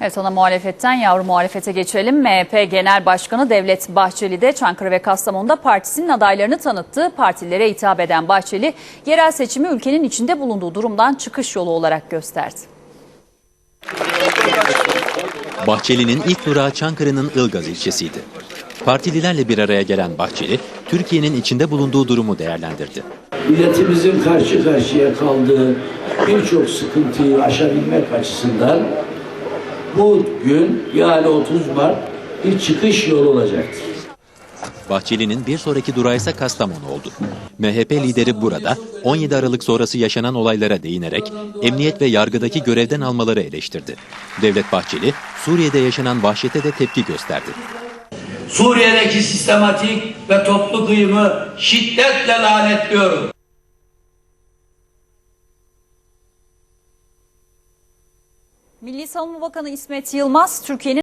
Evet ana muhalefetten yavru muhalefete geçelim. MHP Genel Başkanı Devlet Bahçeli de Çankırı ve Kastamonu'da partisinin adaylarını tanıttı. Partilere hitap eden Bahçeli, yerel seçimi ülkenin içinde bulunduğu durumdan çıkış yolu olarak gösterdi. Bahçeli'nin ilk durağı Çankırı'nın Ilgaz ilçesiydi. Partililerle bir araya gelen Bahçeli, Türkiye'nin içinde bulunduğu durumu değerlendirdi. milletimizin karşı karşıya kaldığı birçok sıkıntıyı aşabilmek açısından bu gün yani 30 Mart bir çıkış yolu olacaktır. Bahçeli'nin bir sonraki durağı ise Kastamonu oldu. MHP lideri burada 17 Aralık sonrası yaşanan olaylara değinerek emniyet ve yargıdaki görevden almaları eleştirdi. Devlet Bahçeli, Suriye'de yaşanan vahşete de tepki gösterdi. Suriye'deki sistematik ve toplu kıyımı şiddetle lanetliyorum. Milli Savunma Bakanı İsmet Yılmaz, Türkiye'nin